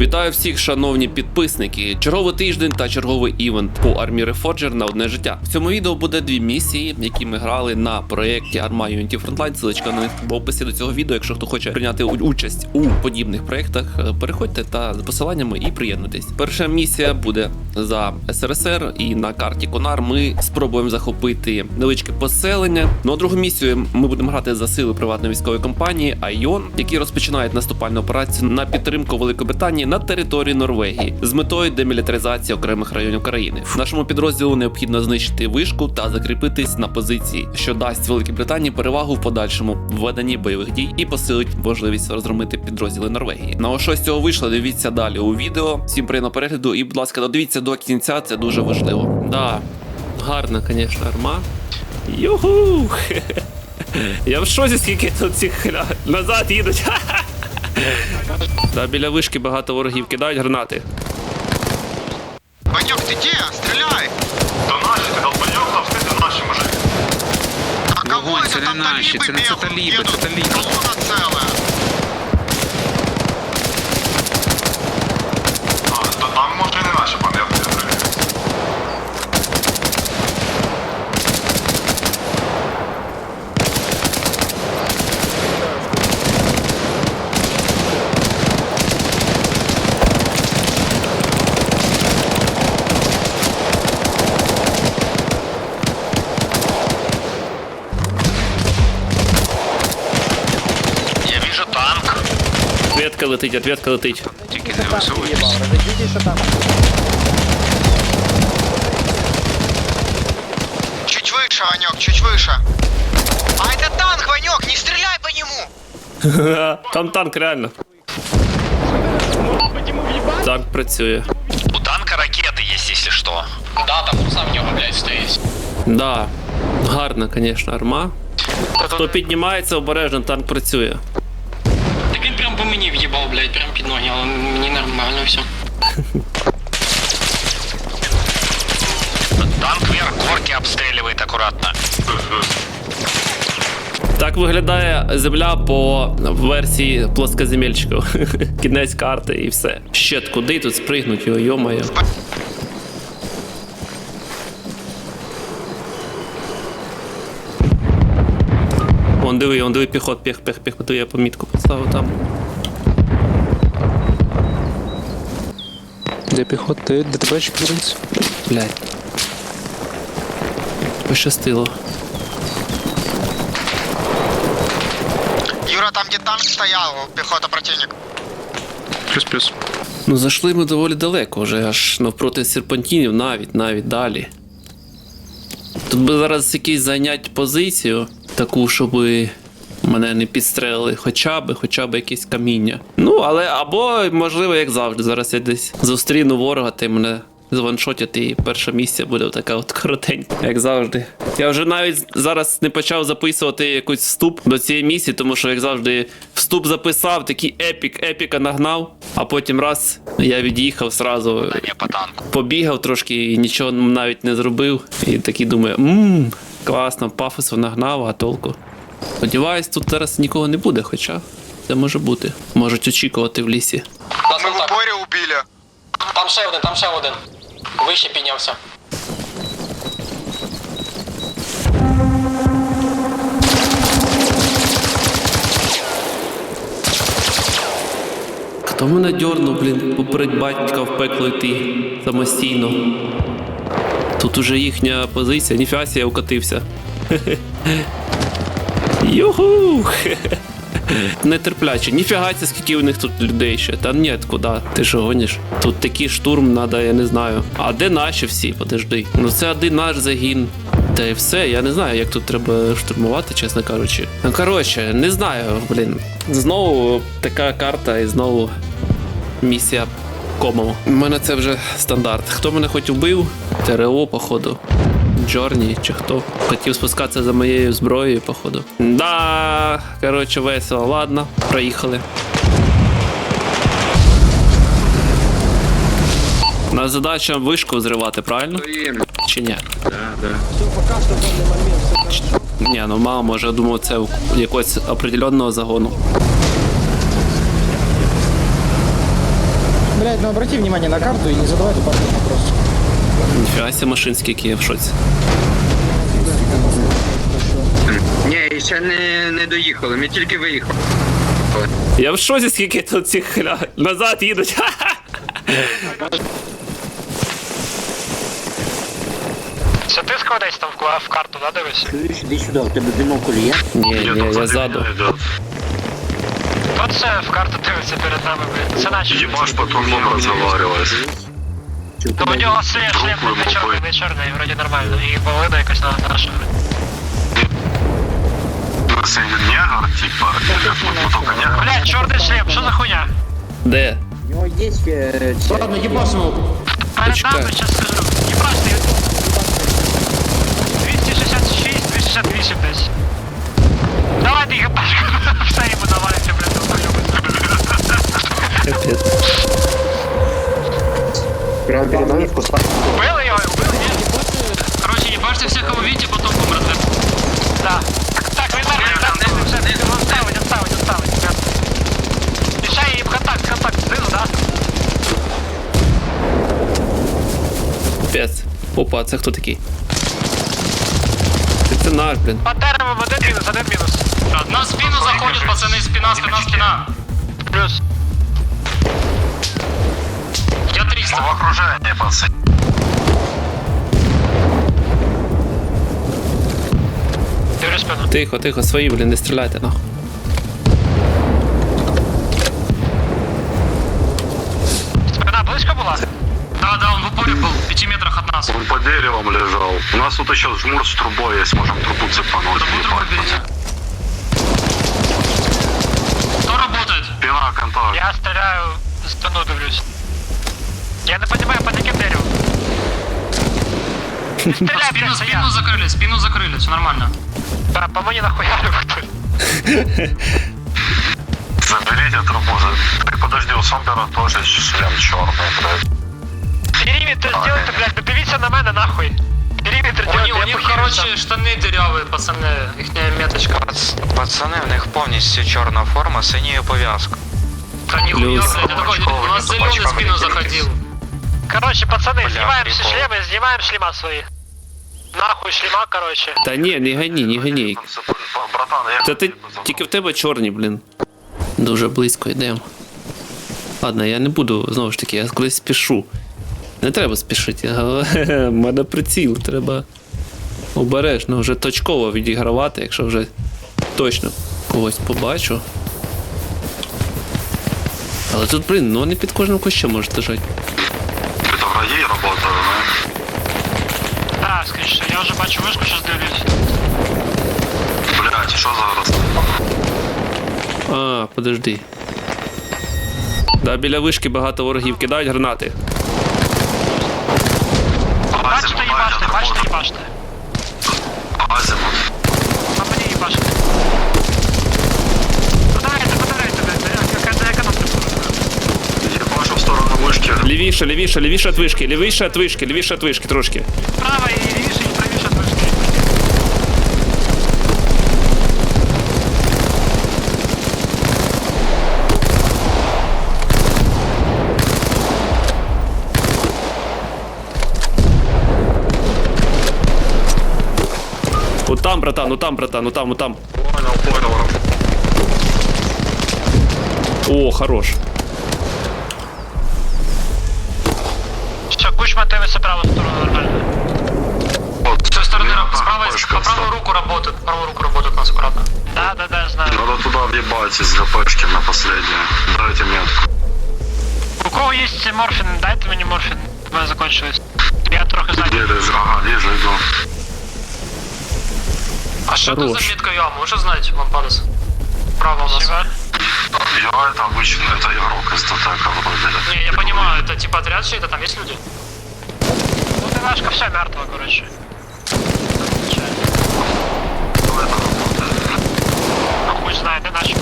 Вітаю всіх, шановні підписники. Черговий тиждень та черговий івент по армії Reforger на одне життя. В цьому відео буде дві місії, які ми грали на проєкті Arma Unity Frontline. Ссылочка на них в описі до цього відео. Якщо хто хоче прийняти участь у подібних проєктах, е, переходьте та за посиланнями і приєднуйтесь. Перша місія буде за СРСР, і на карті Конар ми спробуємо захопити невеличке поселення. Ну а другу місію ми будемо грати за сили приватної військової компанії Айон, які розпочинають наступальну операцію на підтримку Великобританії на території Норвегії з метою демілітаризації окремих районів країни. Нашому підрозділу необхідно знищити вишку та закріпитись на позиції, що дасть Великій Британії перевагу в подальшому введенні бойових дій і посилить можливість розгромити підрозділи Норвегії. На що з цього вийшло, дивіться далі у відео. Всім приємного перегляду і, будь ласка, додивіться до кінця, це дуже важливо. Да, гарна, звісно, арма. Юху! Я в шоці, скільки тут цих назад їдуть. Да, біля вишки багато ворогів кидають гранати. Ванек, ты где? Стреляй! То наші, ти долбойоб, там все це наші мужики. А кого Вогонь, это це не там наші, талибы це не це бегут, таліби, едут? це таліби. Колонна целая. Ответка летить, ответка летить. Тільки не висовуйтесь. Чуть выше, Ванек, чуть выше. А это танк, Ванек, не стреляй по нему! Там танк реально. Танк працює. У танка ракеты есть, если что. Да, там курса в нього, блядь, стоїть. Да, гарна, звісно, арма. Хто піднімається, обережно, танк працює. Блядь, прям під ноги, але мені нормально все. Танк вверх горки обстреливает аккуратно. Так виглядає земля по версії плоскоземельчиків. Кінець карти і все. Ще куди тут спригнуть його, йомає. Вон диви, вон диви піхот, піх, піх, піх, то я помітку поставив там. Де піхота? Де, де тебе чи підривці? Блядь. Пощастило. Юра, там где танк стоял, пехота противник. Плюс-плюс. Ну, зайшли ми доволі далеко, вже аж навпроти серпантінів, навіть, навіть далі. Тут би зараз якийсь зайняти позицію, таку, щоб мене не підстрелили, хоча б, хоча б якесь каміння. Ну, але або, можливо, як завжди, зараз я десь зустріну ворога, ти мене званшотять, і перша місія буде така от коротенька, як завжди. Я вже навіть зараз не почав записувати якийсь вступ до цієї місії, тому що, як завжди, вступ записав, такий епік, епіка нагнав, а потім раз я від'їхав танку. побігав трошки і нічого навіть не зробив. І такий думаю, ммм, класно, пафосу нагнав, а толку. Сподіваюсь, тут зараз нікого не буде, хоча це може бути. Можуть очікувати в лісі. Нас Мы в так. упоре убили. Там ще один, там ще один. Вище піднявся. Хто мене дьорнув, блін, поперед батька в пекло йти самостійно. Тут уже їхня позиція, ніфіга сі, я укатився. Юху! Нетерпляче. Ніфіга це скільки у них тут людей ще. Та ні, куди? Ти ж гониш? Тут такий штурм надо, я не знаю. А де наші всі? Подожди. Ну це один наш загін. Та й все, я не знаю, як тут треба штурмувати, чесно кажучи. Ну коротше, не знаю, блін. Знову така карта і знову місія комом. У мене це вже стандарт. Хто мене хоч убив? ТРО, походу. Джорні чи хто. Хотів спускатися за моєю зброєю, походу. Да, коротше, весело. Ладно, проїхали. У нас задача вишку зривати, правильно? Чи ні? Да, да. Ні, ну мало, може, я думав, це якогось определенного загону. блядь, ну обрати внимание на карту и не задавай тупорный вопрос. Ніфіга ся машин скільки є в шоці. Ні, ще не, не доїхали, ми тільки виїхали. Я в шоці, скільки тут цих хля... назад їдуть. Це ти складаєш там в, карту, да, дивишся? Чуєш, іди сюди, у тебе бінокль є? Ні, ні, я ззаду. меня це в карту дивиться перед нами, блядь? Це наші. Ебашь по трубам Ну, у нього шлем, шлем не чорний, не чорний, вроді нормально. І половина якась на наша. Негр, типа. Блядь, чорний шлем, що за хуйня? Де? У нього є е, це... Ладно, ебашну. Перед нами, щас скажу. Єбаш, ти 266, 268 десь. Прямо перед нами в кустах. Убили його, убили, ні? Короче, ебашьте всех, кого видите, потом помрете. Да. Так, він мертвий, так, не все, відставить, відставить, відставить, ребят. Мішає їм контакт, контакт, знизу, да? Капець. Опа, це хто такий? Це, це наш, блін. По деревам один мінус, один мінус. На спину заходят, пацаны, спина, спина, спина. Плюс. Я Мы 300. в окружении, пацаны. Дивлю спину. Тихо, тихо, свої, блін, не стріляйте нахуй. Спина близько була? Да, да, он в упоре был, в 5 метрах от нас. Он по деревам лежал. У нас тут еще жмур с трубой есть, можем трубу цепануть. Трубу, трубу берите. Кто работает? Спина, контакт. Я стріляю в спину дивлюсь. Я не розумію, по яким деревам. Не стріляй, Спину, блядь, це я. спину закрыли, спину закрыли, все нормально. Да, по мені нахуярив хтось. Заберите трубу. за- Ты подожди, у Сомбера тоже шлем черный, блядь. Периметр сделайте, блядь, да дивіться на мене нахуй. Периметр У, делайте, них, у я них, похерю короче, сам. штаны дырявые, пацаны, их меточка. Пацани, в них повністю чорна форма, синьою пов'язкою. Да нихуя, Плюс. блядь, это такой, у нас зеленый спину заходил. Короче, пацаны, Бля, снимаем все прикол. шлемы, снимаем шлема свои. Нахуй шлема, короче. Та ні, не гані, не гані. Братан, я... Це ти тільки в тебе чорні, блін. Дуже близько йдемо. Ладно, я не буду, знову ж таки, я колись спішу. Не треба спішити. У мене приціл, треба обережно, вже точково відігравати, якщо вже точно когось побачу. Але тут, блін, ну вони під кожним кущем можуть лежати. Это работа, да? Да, скоріше, я вже бачу вишку, щас дивлюсь. Блять, що зараз? А, подожди. Да, біля вишки багато ворогів кидають гранати. Бачите, їбаште, бачите, їбаште. Лівіше, лівіше, лівіше від вишки, лівіше від вишки, лівіше від вишки трошки. Справа і лівіше, і правіше від вишки. Вот там, братан, ну там, братан, ну там, ну там. Понял, понял. О, хорош. кучма дивиться праву сторону нормально. Вот, С той стороны, левая с правой, ГПшка по правую встала. руку работает, по правую руку работает нас аккуратно. Да, да, да, знаю. Надо туда въебать из ГПшки на последнюю. Дайте метку. У кого є морфін, дайте мені морфін. У мене закончилось. Я трохи Где зайнятий. лежишь? Ага, вижу, иду. А что это Хорош. за метка я? Вы уже знаете, Лампадос? Право у нас. Спасибо. Я это обычно, это игрок из ТТК вроде. Не, я понимаю, это типа отряд чей-то, там есть люди? Ти вся мертва, коротше. Ну, хуй знає, де наші.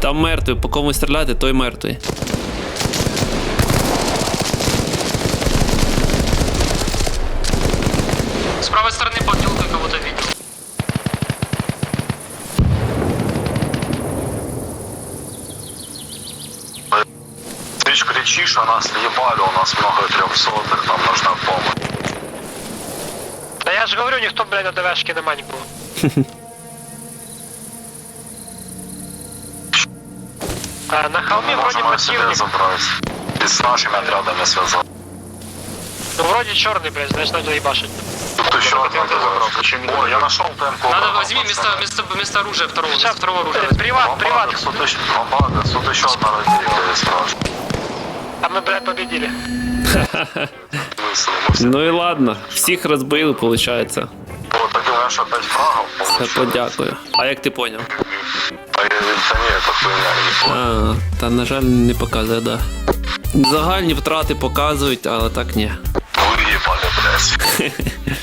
Там мертвий, по кому стріляти, той мертвий. С правой стороны подделка кого-то видел. Михайлович, кричи, что нас ебали, у нас много трехсотых, нам нужна помощь. Та я ж говорю, ніхто, блядь, на ДВшки нема нікого. А, на холме Мы вроде можем их себе противник. забрать. И с нашими отрядами связать. Ну вроде черный, блядь, значит надо ебашить. Тут еще одна ДВ. О, я нашел ТМК. Надо возьми вместо, вместо, вместо оружия второго, вместо второго оружия. Приват, приват. Тут еще, Ломбарда, тут еще одна разделка, я спрашиваю. А мы, блядь, победили. Смысл? Мы все... Ну і ладно, всіх розбили, виходить. Вот, так говоришь, опять фрагов Все, получилось. подякую. А як ти поняв? А я говорю, да не, это хуйня, я не понял. А, та на жаль, не показує, да. Загальні втрати показують, але так ні. Вы ебали, блядь.